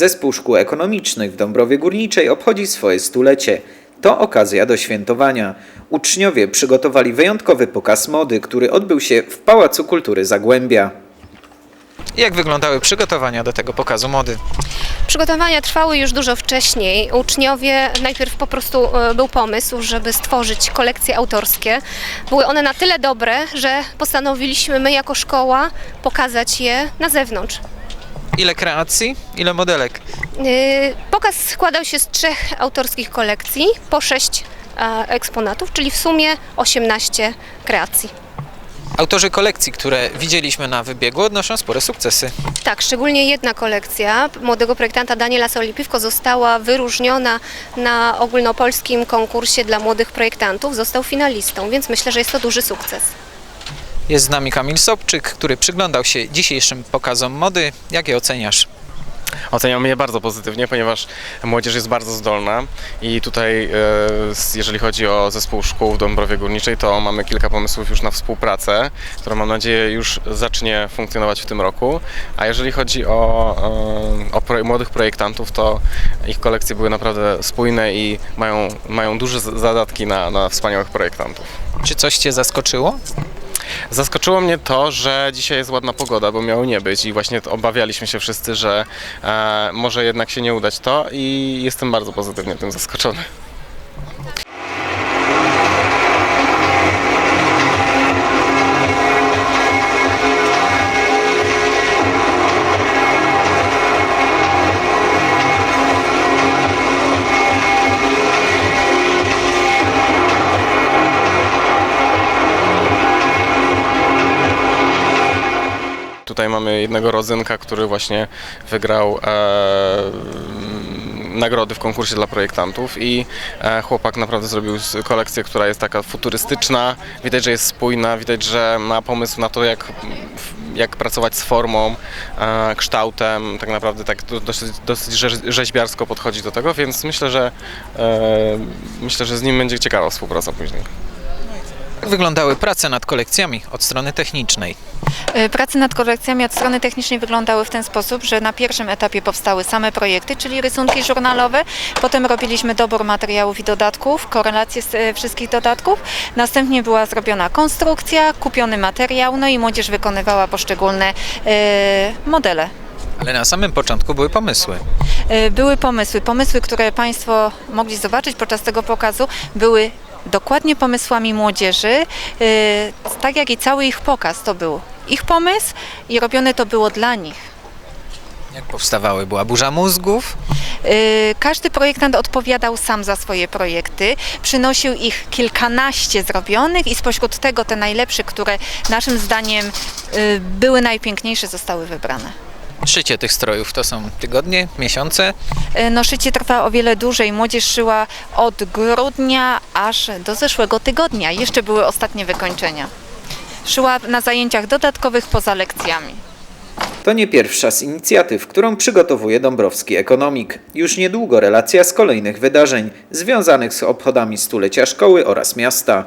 Zespół Szkół Ekonomicznych w Dąbrowie Górniczej obchodzi swoje stulecie. To okazja do świętowania. Uczniowie przygotowali wyjątkowy pokaz mody, który odbył się w Pałacu Kultury Zagłębia. Jak wyglądały przygotowania do tego pokazu mody? Przygotowania trwały już dużo wcześniej. Uczniowie, najpierw po prostu e, był pomysł, żeby stworzyć kolekcje autorskie. Były one na tyle dobre, że postanowiliśmy my jako szkoła pokazać je na zewnątrz. Ile kreacji, ile modelek? Yy, Pokaz składał się z trzech autorskich kolekcji, po sześć e, eksponatów, czyli w sumie 18 kreacji. Autorzy kolekcji, które widzieliśmy na wybiegu, odnoszą spore sukcesy. Tak, szczególnie jedna kolekcja młodego projektanta Daniela Solipiwko została wyróżniona na ogólnopolskim konkursie dla młodych projektantów. Został finalistą, więc myślę, że jest to duży sukces. Jest z nami Kamil Sobczyk, który przyglądał się dzisiejszym pokazom mody. Jak je oceniasz? Oceniam je bardzo pozytywnie, ponieważ młodzież jest bardzo zdolna i tutaj, e, jeżeli chodzi o zespół szkół w Dąbrowie Górniczej, to mamy kilka pomysłów już na współpracę, która mam nadzieję już zacznie funkcjonować w tym roku. A jeżeli chodzi o, e, o pro, młodych projektantów, to ich kolekcje były naprawdę spójne i mają, mają duże zadatki na, na wspaniałych projektantów. Czy coś Cię zaskoczyło? Zaskoczyło mnie to, że dzisiaj jest ładna pogoda, bo miało nie być i właśnie obawialiśmy się wszyscy, że e, może jednak się nie udać to i jestem bardzo pozytywnie tym zaskoczony. Tutaj mamy jednego rodzynka, który właśnie wygrał e, nagrody w konkursie dla projektantów i e, chłopak naprawdę zrobił kolekcję, która jest taka futurystyczna, widać, że jest spójna, widać, że ma pomysł na to, jak, jak pracować z formą, e, kształtem, tak naprawdę tak do- dosyć, dosyć rzeź- rzeźbiarsko podchodzi do tego, więc myślę, że e, myślę, że z nim będzie ciekawa współpraca później. Jak wyglądały prace nad kolekcjami od strony technicznej? Y, Prace nad kolekcjami od strony technicznej wyglądały w ten sposób, że na pierwszym etapie powstały same projekty, czyli rysunki żurnalowe. Potem robiliśmy dobór materiałów i dodatków, korelację z e, wszystkich dodatków. Następnie była zrobiona konstrukcja, kupiony materiał, no i młodzież wykonywała poszczególne e, modele. Ale na samym początku były pomysły. E, Były pomysły. Pomysły, które Państwo mogli zobaczyć podczas tego pokazu, były dokładnie pomysłami młodzieży, e, tak jak i cały ich pokaz to był ich pomysł i robione to było dla nich. Jak powstawały? Była burza mózgów? Y, Każdy projektant odpowiadał sam za swoje projekty, przynosił ich kilkanaście zrobionych i spośród tego te najlepsze, które naszym zdaniem y, były najpiękniejsze, zostały wybrane. Szycie tych strojów to są tygodnie, miesiące? Y, No szycie trwa o wiele dłużej. Młodzież szyła od grudnia aż do zeszłego tygodnia. Jeszcze były ostatnie wykończenia. Szyła na zajęciach dodatkowych poza lekcjami. To nie pierwsza z inicjatyw, którą przygotowuje Dąbrowski Ekonomik. Już niedługo relacja z kolejnych wydarzeń związanych z obchodami stulecia szkoły oraz miasta.